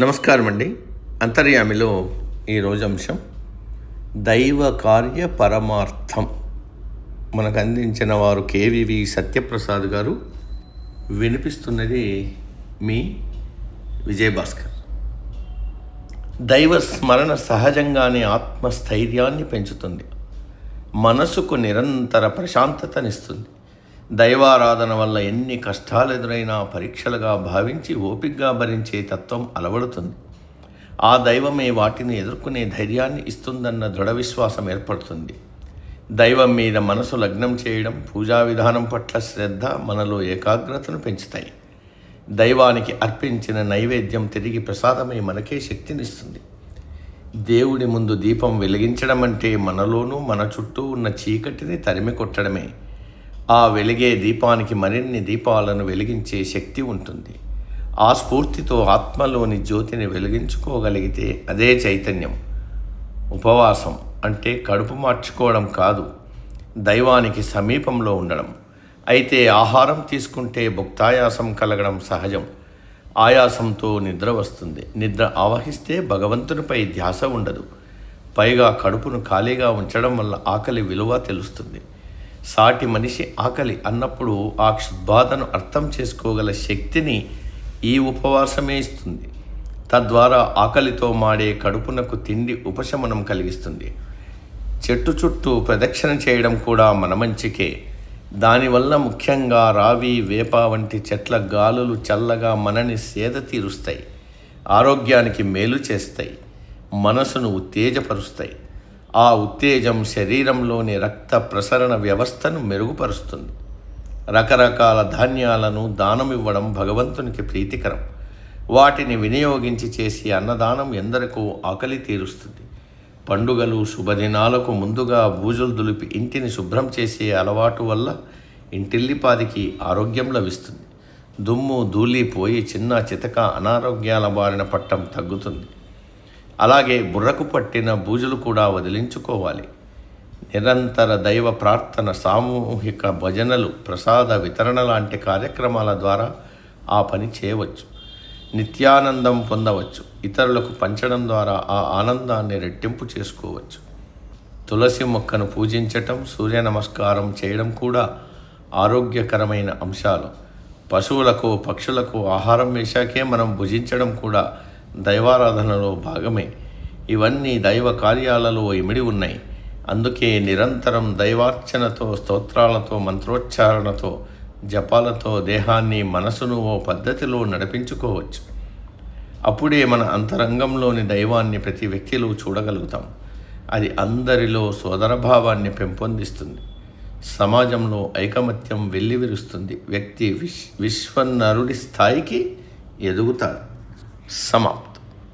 నమస్కారం అండి అంతర్యామిలో ఈరోజు అంశం దైవ కార్య పరమార్థం. మనకు అందించిన వారు కేవివి సత్యప్రసాద్ గారు వినిపిస్తున్నది మీ విజయభాస్కర్. దైవ స్మరణ సహజంగానే ఆత్మస్థైర్యాన్ని పెంచుతుంది. మనసుకు నిరంతర ప్రశాంతతనిస్తుంది. దైవారాధన వల్ల ఎన్ని కష్టాలు ఎదురైనా పరీక్షలుగా భావించి ఓపికగా భరించే తత్వం అలవడుతుంది. ఆ దైవమే వాటిని ఎదుర్కొనే ధైర్యాన్ని ఇస్తుందన్న దృఢ విశ్వాసం ఏర్పడుతుంది. దైవం మీద మనసు లగ్నం చేయడం పూజా విధానం పట్ల శ్రద్ధ మనలో ఏకాగ్రతను పెంచుతాయి. దైవానికి అర్పించిన నైవేద్యం తిరిగి ప్రసాదమై మనకే శక్తినిస్తుంది. దేవుడి ముందు దీపం వెలిగించడం అంటే మనలోనూ మన చుట్టూ ఉన్న చీకటిని తరిమి కొట్టడమే ఆ వెలిగే దీపానికి మరిన్ని దీపాలను వెలిగించే శక్తి ఉంటుంది. ఆ స్ఫూర్తితో ఆత్మలోని జ్యోతిని వెలిగించుకోగలిగితే అదే చైతన్యం. ఉపవాసం అంటే కడుపు మార్చుకోవడం కాదు దైవానికి సమీపంలో ఉండడం. అయితే ఆహారం తీసుకుంటే భుక్తాయాసం కలగడం సహజం. ఆయాసంతో నిద్ర వస్తుంది. నిద్ర ఆవహిస్తే భగవంతునిపై ధ్యాస ఉండదు. పైగా కడుపును ఖాళీగా ఉంచడం వల్ల ఆకలి విలువ తెలుస్తుంది. సాటి మనిషి ఆకలి అన్నప్పుడు ఆ క్షుద్బాధను అర్థం చేసుకోగల శక్తిని ఈ ఉపవాసమే ఇస్తుంది. తద్వారా ఆకలితో మాడే కడుపునకు తిండి ఉపశమనం కలిగిస్తుంది. చెట్టు చుట్టూ ప్రదక్షిణ చేయడం కూడా మన మంచికే. దానివల్ల ముఖ్యంగా రావి వేప వంటి చెట్ల గాలులు చల్లగా మనని సేద తీరుస్తాయి. ఆరోగ్యానికి మేలు చేస్తాయి. మనసును ఉత్తేజపరుస్తాయి. ఆ ఉత్తేజం శరీరంలోని రక్త ప్రసరణ వ్యవస్థను మెరుగుపరుస్తుంది. రకరకాల ధాన్యాలను దానం ఇవ్వడం భగవంతునికి ప్రీతికరం. వాటిని వినియోగించి చేసి అన్నదానం ఎందరికో ఆకలి తీరుస్తుంది. పండుగలు శుభదినాలకు ముందుగా బూజులు దులిపి ఇంటిని శుభ్రం చేసే అలవాటు వల్ల ఇంటిల్లిపాదికి ఆరోగ్యం లభిస్తుంది. దుమ్ము ధూళి పోయి చిన్న చితక అనారోగ్యాల బారిన పట్టం తగ్గుతుంది. అలాగే బుర్రకు పట్టిన బూజులు కూడా వదిలించుకోవాలి. నిరంతర దైవ ప్రార్థన సామూహిక భజనలు ప్రసాద వితరణ లాంటి కార్యక్రమాల ద్వారా ఆ పని చేయవచ్చు. నిత్యానందం పొందవచ్చు. ఇతరులకు పంచడం ద్వారా ఆ ఆనందాన్ని రెట్టింపు చేసుకోవచ్చు. తులసి మొక్కను పూజించటం సూర్య నమస్కారం చేయడం కూడా ఆరోగ్యకరమైన అంశాలు. పశువులకు పక్షులకు ఆహారం వేశాకే మనం భుజించడం కూడా దైవారాధనలో భాగమే. ఇవన్నీ దైవ కార్యాలలో ఇమిడి ఉన్నాయి. అందుకే నిరంతరం దైవార్చనతో స్తోత్రాలతో మంత్రోచ్చారణతో జపాలతో దేహాన్ని మనసును ఓ పద్ధతిలో నడిపించుకోవచ్చు. అప్పుడే మన అంతరంగంలోని దైవాన్ని ప్రతి వ్యక్తిలో చూడగలుగుతాం. అది అందరిలో సోదరభావాన్ని పెంపొందిస్తుంది. సమాజంలో ఐకమత్యం వెల్లివిరుస్తుంది. వ్యక్తి విశ్ విశ్వనరుడి స్థాయికి ఎదుగుతాడు. సమాప్తం